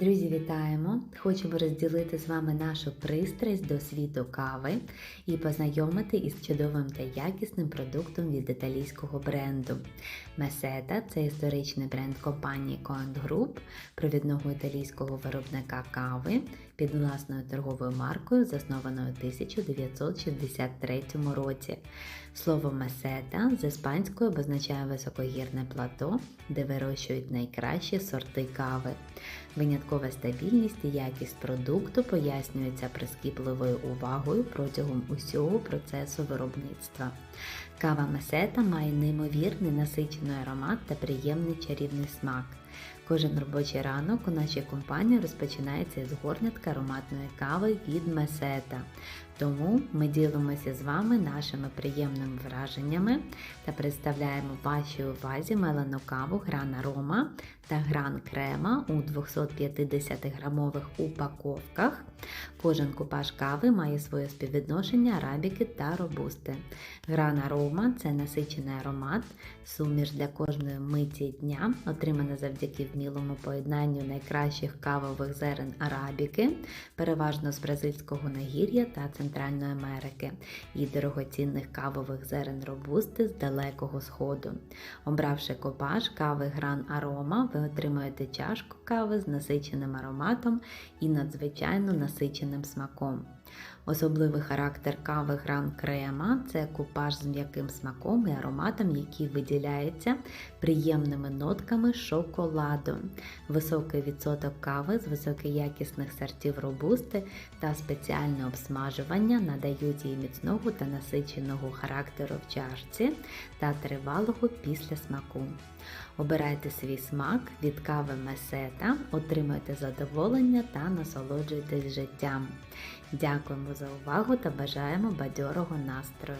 Друзі, вітаємо! Хочемо розділити з вами нашу пристрасть до світу кави і познайомити із чудовим та якісним продуктом від італійського бренду. Месета це історичний бренд компанії Coand Group, провідного італійського виробника кави під власною торговою маркою, заснованою у 1963 році. Слово месета з іспанською обозначає високогірне плато, де вирощують найкращі сорти кави. Виняткова стабільність і якість продукту пояснюються прискіпливою увагою протягом усього процесу виробництва. Кава месета має неймовірний насичений аромат та приємний чарівний смак. Кожен робочий ранок у нашій компанії розпочинається з горнятка ароматної кави від месета. Тому ми ділимося з вами нашими приємними враженнями та представляємо вашій увазі мелену каву Гран Арома та Гран Крема у 250 грамових упаковках. Кожен купаж кави має своє співвідношення арабіки та робусти. Гран Арома це насичений аромат, суміш для кожної миті дня, отримана завдяки вмілому поєднанню найкращих кавових зерен арабіки, переважно з бразильського нагір'я та Центральної Америки, і дорогоцінних кавових зерен робусти з далекого сходу. Обравши копаж кави Гран Арома, ви отримаєте чашку кави з насиченим ароматом і надзвичайно насиченим смаком. Особливий характер кави Гран Крема це купаж з м'яким смаком і ароматом, який виділяється приємними нотками шоколаду, високий відсоток кави з високоякісних сортів робусти та спеціальне обсмажування надають їй міцного та насиченого характеру в чашці та тривалого після смаку. Обирайте свій смак від кави месета, отримайте задоволення та насолоджуйтесь життям. Дякуємо за увагу та бажаємо бадьорого настрою!